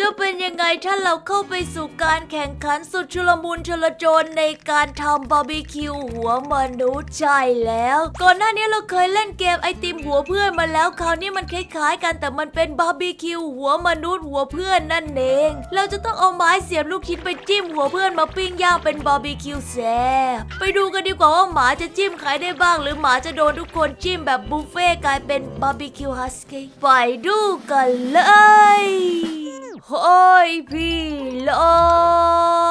จะเป็นยังไงถ้าเราเข้าไปสู่การแข่งขันสุดชุลมุนชลโจรในการทำบาร์บีคิวหัวมนุษย์ใช่แล้ว ก่อนหน้านี้เราเคยเล่นเกมไอติมหัวเพื่อนมาแล้วคราวนี้มันคล้ายๆ กันแต่มันเป็นบาร์บีคิวหัวมนุษย์หัวเพื่อนนั่นเอง เราจะต้องเอาไม้เสียบลูกชิ้นไปจิ้มหัวเพื่อนมาปิ้งย่างเป็นบาร์บีคิวแซ่บไปดูกันดีกว่าว่าหมาจะจิ้มใครได้บ้าง หรือหมาจะโดนทุกคนจิ้มแบบบุฟเฟ่กลายเป็นบาร์บีคิวฮัสกี้ไปดูกันเลย โอ้ยพี่ล็อ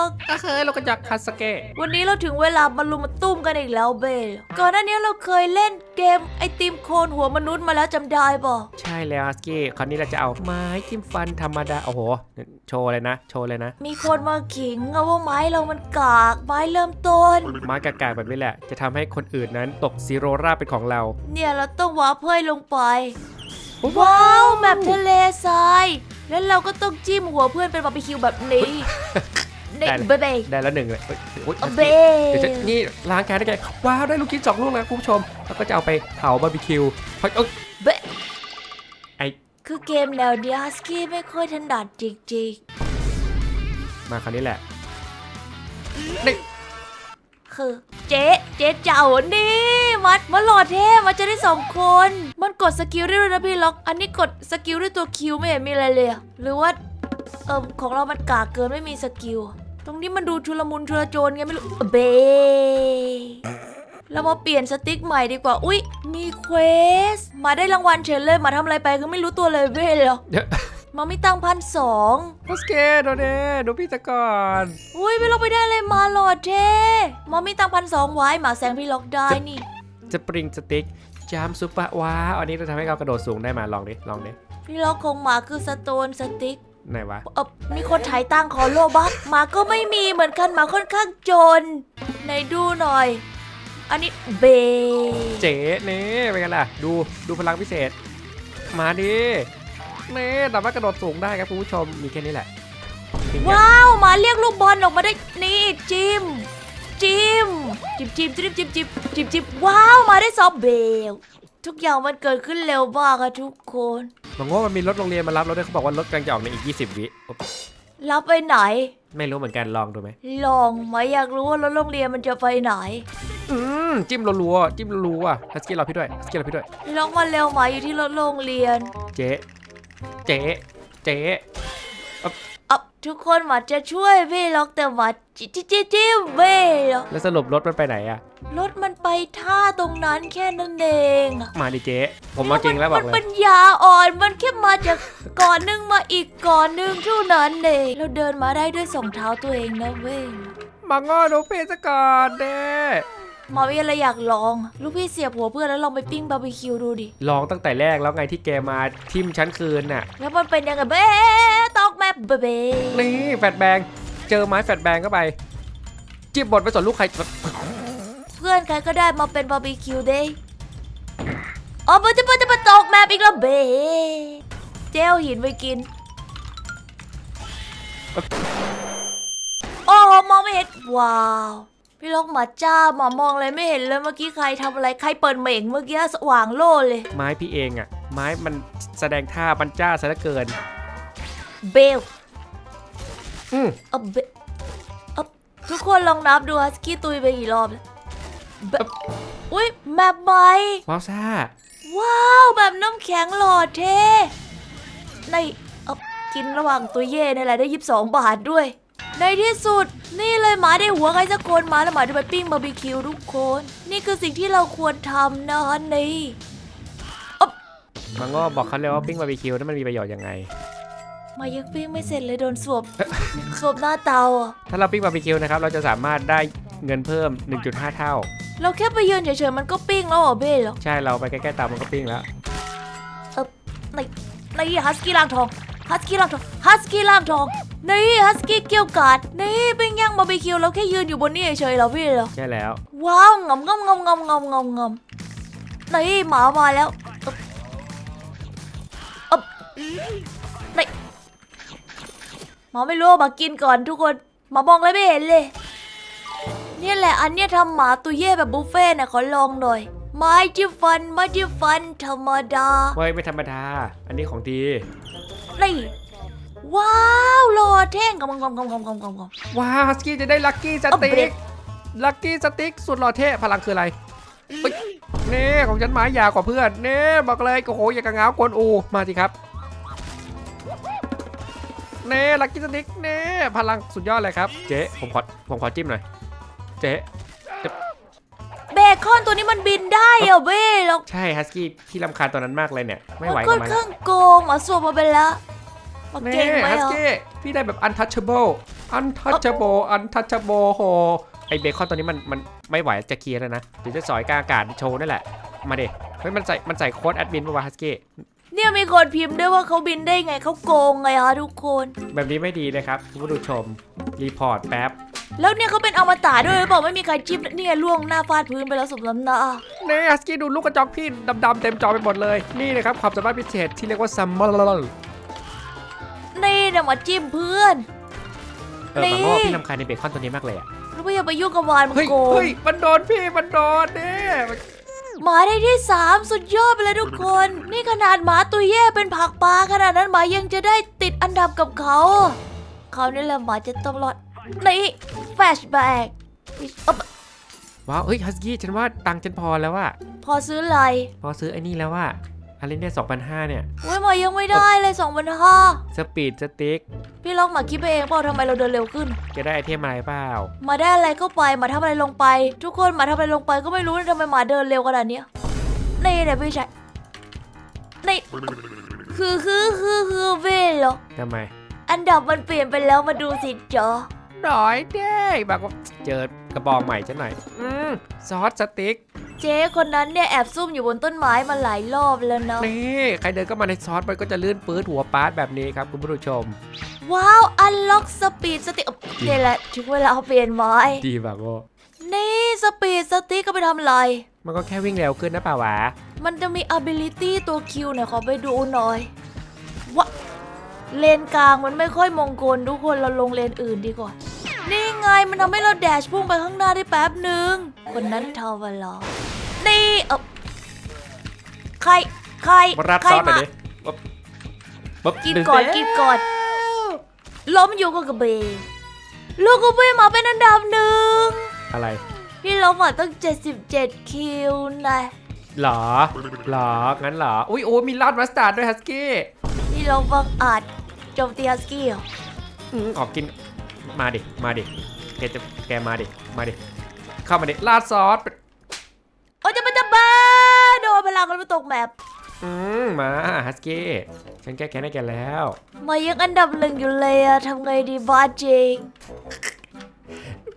กก็เคยเราก็จากคาสเกะวันนี้เราถึงเวลามาลุมมาตุ้มกันอีกแล้วเบล ก่อนหน้านี้เราเคยเล่นเกมไอติมโคนหัวมนุษย์มาแล้วจำได้ป่ะใช่แล้วฮัสกี้คราวนี้เราจะเอาไม้จิ้มฟันธรรมดา โอ้โห โชว์เลยนะ โชว์เลยนะ มีคนมาขิงอะว่าไม้เรามันกาก ไม้เริ่มต้น ไม้กากๆแบบนี้แหละ จะทำให้คนอื่นนั้นตกซีโร่ราบเป็นของเรา เนี่ยเราต้องวาร์ปเพ่ยลงไป ว้าวแบบทะเลทราย แล้วเราก็ต้องจิ้มหัวเพื่อนเป็นบาร์บีคิวแบบนี้นี่ได้เบเบได้แล้วหนึ่งเลยเฮ้ยโอ้ยเอาฮัสเบกี้เดี๋ยวจะนี่ล้างแค้นได้ไงว้าวได้ลูกชิ้นสองลูกแล้วคุณผู้ชม แล้วก็จะเอาไปเผาบาร์บีคิวเฮ้ยเอ้ยเบไอคือเกมแนวเนี้ฮัสกี้ไม่ค่อยถนัดจริงมาคราวนี้แหละนี่ๆคือเจ๊เจ๊เจ้านี่มัดมาหล่อเท่มาจะได้สองคน มันกดสกิลได้ด้วยนะพี่ล็อก อันนี้กดสกิลด้วยตัวคิวไม่เห็นมีอะไรเลยอะหรือว่าเออของเรามันกากเกินไม่มีสกิล ตรงนี้มันดูชุลมุนชุลโจรไงไม่รู้เบเรามาเปลี่ยนสติ๊กใหม่ดีกว่า อุ๊ย มีเควส มาได้รางวัลเฉยเลยมาทำอะไรไปก็ไม่รู้ตัวเลยเว้ยเหรอเดี๋ยวมาไม่ตั้งพันสองฮัสกี้ดูเน่ดูพี่ตะก่อน อุ้ยพี่ล็อกไปได้เลยมาหลอดเท่มามีตังพันสองไว้หมาแซงพี่ล็อกได้นี่ สปริงสติ๊กจามซุปเปอร์ว้าวอันนี้จะทำให้เรากระโดดสูงได้มาลองดิลองดิพี่ล็อกของหมาคือสโตนสติ๊กไหนวะเออมีคนถ่ายตังขอโลบักหมาก็ไม่มีเหมือนกันหมาค่อนข้างจนไหนดูหน่อย อันนี้เบเจ๋เน่เป็นไงล่ะ ดูดูพลังพิเศษ มาดิเน่สามารถกระโดดสูงได้ครับคุณผู้ชมมีแค่นี้แหละจริงๆว้าวหมาเรียกลูกบอลออกมาได้นี่จิม จิมจิมจิมจิมจิมจิมจิมจิมว้าวหมาได้ซอฟต์เบล ทุกอย่างมันเกิดขึ้นเร็วมากอะทุกคนบางว่ามันมีรถโรงเรียนมารับเราด้วยเขาบอกว่ารถกำลังจะออกในอีก 20 วิอุ๊บรับไปไหน ไม่รู้เหมือนกันลองดูไหมลองไหมาอยากรู้ว่ารถโรงเรียนมันจะไปไหน อืมจิ้มรัวๆจิ้มรัวๆฮัสกี้รอพี่ด้วยฮัสกี้รอพี่ด้วย ลองมาเร็วหมาอยู่ที่รถโรงเรียน เจ๊เจ๊เจ๊อับ ทุกคนหมาจะช่วยพี่ล็อกแต่หมาจิจิจิจิเว้ยหรอกแล้วสรุปรถมันไปไหนอะรถมันไปท่าตรงนั้นแค่นั้นเองมาดิเจ๊ผมเอาจริงแล้วบอกมันเลเป็ยนยาอ่อนมันแค่มาจากก่อนหนึงมาอีกก่อนหนึงเท่านั้นเองเราเดินมาได้ด้วยสองเท้าตัวเองนะเว้ยมาง้อดูพี่ซะก่อนเด้ หมามีอะไรอยากลอง ลูกพี่เสียบหัวเพื่อนแล้วลองไปปิ้งบาร์บีคิวดูดิ ลองตั้งแต่แรกแล้วไงที่แกมาทิมชั้นคืนน่ะ แล้วมันเป็นยังไงเบ้ตอกแมปเบ้นี่แฟดแบง เจอไม้แฟดแบงเข้าไป จิบบทไปสอนลูกใคร เพื่อนใครก็ได้มาเป็นบาร์บีคิวเด้อ๋อมันจะมันจะมาตกแมปอีกแล้วเบ้เจลหินไปกิน โอ้โหมองไม่เห็นว้าว พี่ล็อกหมาจ้าหมามองอะไรไม่เห็นเลยเมื่อกี้ใครทำอะไรใครเปิดเหม่งเมื่อกี้สว่างโล่เลย ไม้พี่เองอะไม้มันแสดงท่ามันจ้าซะเหลือเกิน เบลอืมเอาเบลเอาทุกคนลองนับดูฮัสกี้ตุยไปกี่รอบแล้วเบลอุ้ยแมปใหม่ ว้าวซ่า ว้าวแบบน้ำแข็งหล่อเท่ในเอากินระหว่างตัวเย่นี่แหละได้ยีิบสองบาทด้วย ในที่สุด นี่เลยหมาได้หัวใครสักคนมาแล้วหมาจะไปปิ้งบาร์บีคิวทุกคน นี่คือสิ่งที่เราควรทำนะฮันนี่มังก็บอกเขาเลยว่าปิ้งบาร์บีคิวนั้นมันมีประโยชน์ยังไง มายังปิ้งไม่เสร็จเลยโดนสวบ สวบหน้าเตาอะถ้าเราปิ้งบาร์บีคิวนะครับ เราจะสามารถได้เงินเพิ่ม 1.5 เท่า เราแค่ไปยืนเฉยๆมันก็ปิ้งแล้วเหรอเบ้เหรอใช่เราไปใกล้ๆเตามันก็ปิ้งแล้วในในฮัสกี้ล่างทองฮัสกี้ล่างทองฮัสกี้ล่างทอง นี่ฮัสกี้เกี่ยวกาดนี่ปิ้งย่างบาร์บีคิวเราแค่ยืนอยู่บนนี่เฉยๆเหรอพี่เหรอใช่แล้ว ว้าวงำงำงำงำงำงำงำนี่หมามาแล้วอึ๊บอึ๊บนี่หมาไม่รู้มากินก่อนทุกคนหมามองอะไรไม่เห็นเลยแหละอันเนี้ยทำหมาตัวเย่แบบบุฟเฟ่ต์นะขอลองหน่อยไม้จิ้มฟันไม้จิ้มฟันธรรมดาเฮ้ยไม่ธรรมดา อันนี้ของดีนี่ ว้าวหล่อเท่งกำกำกำกำกำกำกำกำ ว้าวฮัสกี้จะได้ลัคกี้สเอาติ๊เบรกกลัคกี้สติ๊กสุดหล่อเท่พลังคืออะไรเฮ้ยนี่ของฉันไม้ยาวกว่าเพื่อนนี่บอกเลยโอ้โหอย่างกระเงากวนอูมาสิครับเน่ลัคกี้สติ๊กเน่พลังสุดยอดเลยครับ เจ๊ผมขอผมขอจิ้มหน่อยเจ๊เบคอนตัวนี้มันบินได้เหรอเบ้หรอกใช่ฮัสกี้พี่รำคาญตอนนั้นมากเลยเนี่ยไม่ไหวมันกัค่บอนมันข้างโกงอะสวมมาไปแล้ว มาเน่เก่งไหมฮัสเหรอ กี้พี่ได้แบบ untouchable untouchable untouchable โหไอเบคอนตัวนี้มันมันไม่ไหวจะเคลียร์แล้วนะเดี๋ยวจะสอยกลางอากาศโชว์นั่นแหละ มาเด็เฮ้ยมันใส่มันใส่โค้ดแอดมินปะวะฮัสกี้เนี่ยมีคนพิมพ์ด้วยว่าเขาบินได้ไงเขาโกงไงคะทุกคน แบบนี้ไม่ดีเลยครับคุณผู้ชมรีพอร์ตแป๊บ แล้วเนี่ยเขาเป็นอมตะด้วยหรือเปล่าไม่มีใครจิ้มเนี่ยล่วงหน้าฟาดพื้นไปแล้วสมน้ำหน้าเน่ฮัสกี้ดูลูกกระจอกพี่ดำๆเต็มจอไปหมดเลย นี่เลยครับความสามารถพิเศษที่เรียกว่าซัมเมอร์ นี่เนี่ยมาจิ้มเพื่อน เออนี่ผมว่าพี่รำคาญในเบคอนตัวนี้มากเลยอะแล้วไม่อย่าไปยุ่งกับวานมันเฮ้ยโกงเฮ้ยมันโดนพี่มันโดนเน่หมาได้ที่สามสุดยอดไปเลยทุกคน นี่ขนาดหมาตัวแย่เป็นผักปลาขนาดนั้นหมายังจะได้ติดอันดับกับเขาเขานี่แหละหมาจะต้องรอดนี่แฟชแบ็กว้าวเฮ้ยฮัสกี้ฉันว่าตังค์ฉันพอแล้วอะพอซื้ออะไร พอซื้อไอ้นี่แล้วว่า อะไรเนี่ย2,500เนี่ยโอ้ยหมายังไม่ได้เลยสองพันห้าสปีดสติ๊กพี่ลองหมาคิดไปเองเปล่าทำไมเราเดินเร็วขึ้น จะได้ไอเทมอะไรเปล่าหมาได้อะไรก็ไปหมาทำอะไรลงไป ทุกคนหมาทำอะไรลงไปก็ไม่รู้นะทำไมหมาเดินเร็วขนาดเนี้ยนี่เดี๋ยวพี่ชายนี่คือคือคือคือเวลเหรอทำไม อันดับมันเปลี่ยนไปแล้วมาดูสิจอหน่อยเด้แบบว่าเจอกระบองใหม่ฉันหน่อย อืมซอสสติ๊ก เจ๊คนนั้นเนี่ยแอบซุ่มอยู่บนต้นไม้มาหลายรอบแล้วเนาะนี่ใครเดินก็มาในซอสมันก็จะลื่นปื้ดหัวปาร์ตแบบนี้ครับคุณผู้ชม ว้าวอันล็อกสปีดสตินี่แหละถึงเวลาเปลี่ยนไม้ดีแบบว่านี่สปีดสติก็ไปทำอะไร มันก็แค่วิ่งเร็วขึ้นนะเปล่าวะ มันจะมี ability ตัวคิวเนี่ยขอไปดูหน่อยวะ เลนกลางมันไม่ค่อยมงคลทุกคนเราลงเลนอื่นดีกว่า นี่ไงมันทำให้เราแดชพุ่งไปข้างหน้าได้แป๊บหนึ่งคนนั้นทาวาลอนี่เออใครใครมารับใครซอสหน่อยมาดิปั๊บปั๊บกินก่อนกินก่อนล้มอยู่กับกระเบนลูกกระเบนมาเป็นอันดับหนึ่งอะไรพี่ล้มมาตั้ง77 คิวนะหรอหรองั้นเหรอ อุ้ยโอ้ยมีลาดมัสตาร์ดด้วยฮัสกี้พี่ล้มบังอาจ โจมตีฮัสกี้เหรออืมออกกินมาดิมาดิแกจะแกมาดิมาดิเข้ามาดิลาดซอสโอ้จะมันจะบ้าโดนพลังมันมาตกแมปอืมมาฮัสกี้ฉันแก้แค้นให้แกแล้ว มายังอันดับหนึ่งอยู่เลยอะทำไงดีบ้าจริง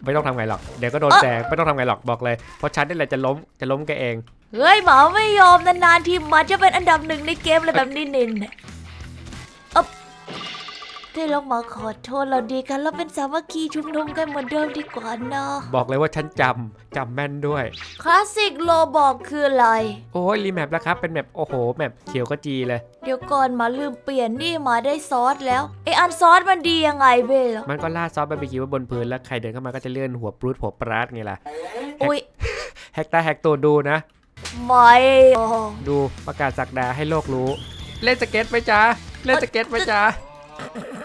ไม่ต้องทำไงหรอกเดี๋ยวก็โดนเอ้อแซงไม่ต้องทำไงหรอกบอกเลยเพราะฉันนี่แหละจะล้มจะล้มแกเอง เฮ้ยหมาไม่ยอมนานๆทีหมาจะเป็นอันดับหนึ่งในเกมเลยแบบนี้นินเนี่ยเอ๊บ ที่เรามาขอโทษเราดีกันเราเป็นสามัคคีชุมนุมกันเหมือนเดิมดีกว่าเนาะบอกเลยว่าฉันจำจำแม่นด้วย คลาสสิกโลบอกคืออะไร โอ้ยรีแมปแล้วครับ เป็นแมปโอ้โหแมปเขียวก็จีเลย เดี๋ยวก่อนหมาลืมเปลี่ยนนี่หมาได้ซอสแล้วไออันซอสมันดียังไงเบ้เหรอมันก็ลาดซอสบาร์บีคิวไว้บนพื้นแล้วใครเดินเข้ามาก็จะเลื่อนหัวปรุดหัวปราดไงล่ะอุ้ยแฮกตาแฮกตัวดูนะ ไม่อ๋อดูประกาศสักดาให้โลกรู้ เล่นสเก็ตไหมจ๊ะเล่นสเก็ตไหมจ๊ะเอ๊บ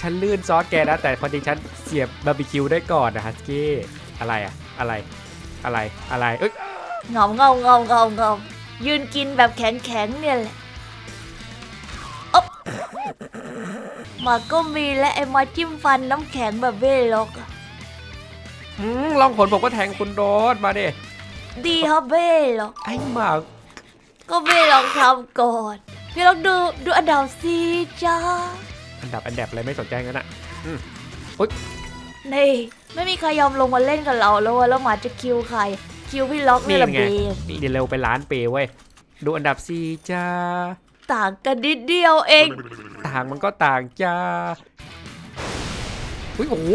ฉันลื่นซอสแกนะ แต่ความจริงฉันเสียบบาร์บีคิวได้ก่อนนะฮัสกี้อะไรอะอะไรอะไรอะไรเอ้ยเงาเงาเงาเงาเงายืนกินแบบแข็งแข็งๆเนี่ยแหละอ๊อบหมาก็มีและไอมาจิ้มฟันน้ำแข็งแบบเบ้ล็อกอะอืมลองผลผมก็แทงคุณโดนมาดิดีครับเบ้ล็อกไอ้หมาก็เบ้ล็อกทำก่อน พี่ล็อกดูดูอันดับซีจ้าอันดับอันดับอะไรไม่สนใจงั้นอะนี่ไม่มีใครยอมลงมาเล่นกับเราแล้วอะแล้วหมาจะคิวใคร คิวพี่ล็อกนี่แหละนี่ไงเบมเดี๋ยวเร็วไปล้านเปย์เว้ยดูอันดับสี่จ้าต่างกันนิดเดียวเอง ต่างมันก็ต่างจ้าอุ้ยโอ้โห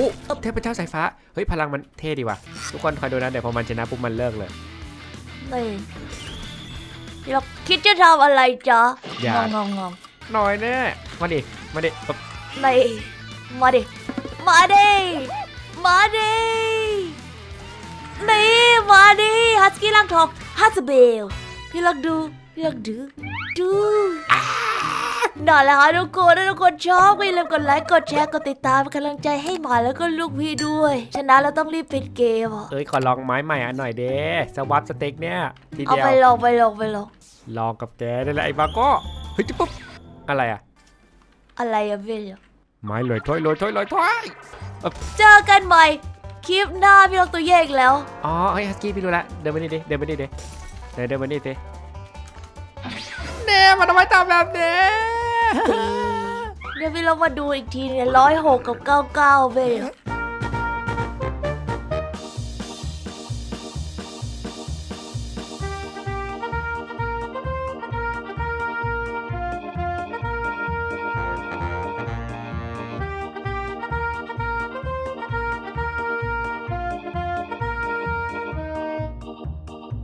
เทพเจ้าสายฟ้าเฮ้ยพลังมันเท่ดีว่ะทุกคนคอยดูนะเดี๋ยวพอมันชนะปุ๊บมันเลิกเลยนี่ พี่ล็อกคิดจะทำอะไรจ๊ะอย่างงงงงหน่อยแน่มาดิ มาดิปึ๊บนี่มาดิ มาดิ มาดินี่มาดิฮัสกี้ล่างทองฮัสเบล พี่ลองดู พี่ลองดู ดู นั่นแหละค่ะทุกคนถ้าทุกคนชอบก็อย่าลืมกดไลค์กดแชร์กดติดตามเป็นกำลังใจให้หมาแล้วก็ลูกพี่ด้วยฉะนั้นเราต้องรีบปิดเกมอะเอ้ยขอลองไม้ใหม่อันหน่อยเด้สวับสเต็กเนี่ยทีเอาเดียวไปลองไปลองไปลองลองกับแกได้แหละไอ้บาโก้เฮ้ยจิ๊บปุ๊บอะไรอะอะไรอะพี่ไม้ลอยถ้วยลอยถ้วยลอยถ้วยเจอกันใหม่คลิปหน้าพี่ลองตัวแยกแล้วอ๋อเฮ้ยฮัสกี้พี่รู้ละเดินมานี่ดิเดินมานี่ดิเดินเดินมานี่ดิเน่มันทำไมทำแบบนี้ เดี๋ยวพี่เรามาดูอีกทีเนี่ยร้อยหกกับเก้าเก้าเว้ย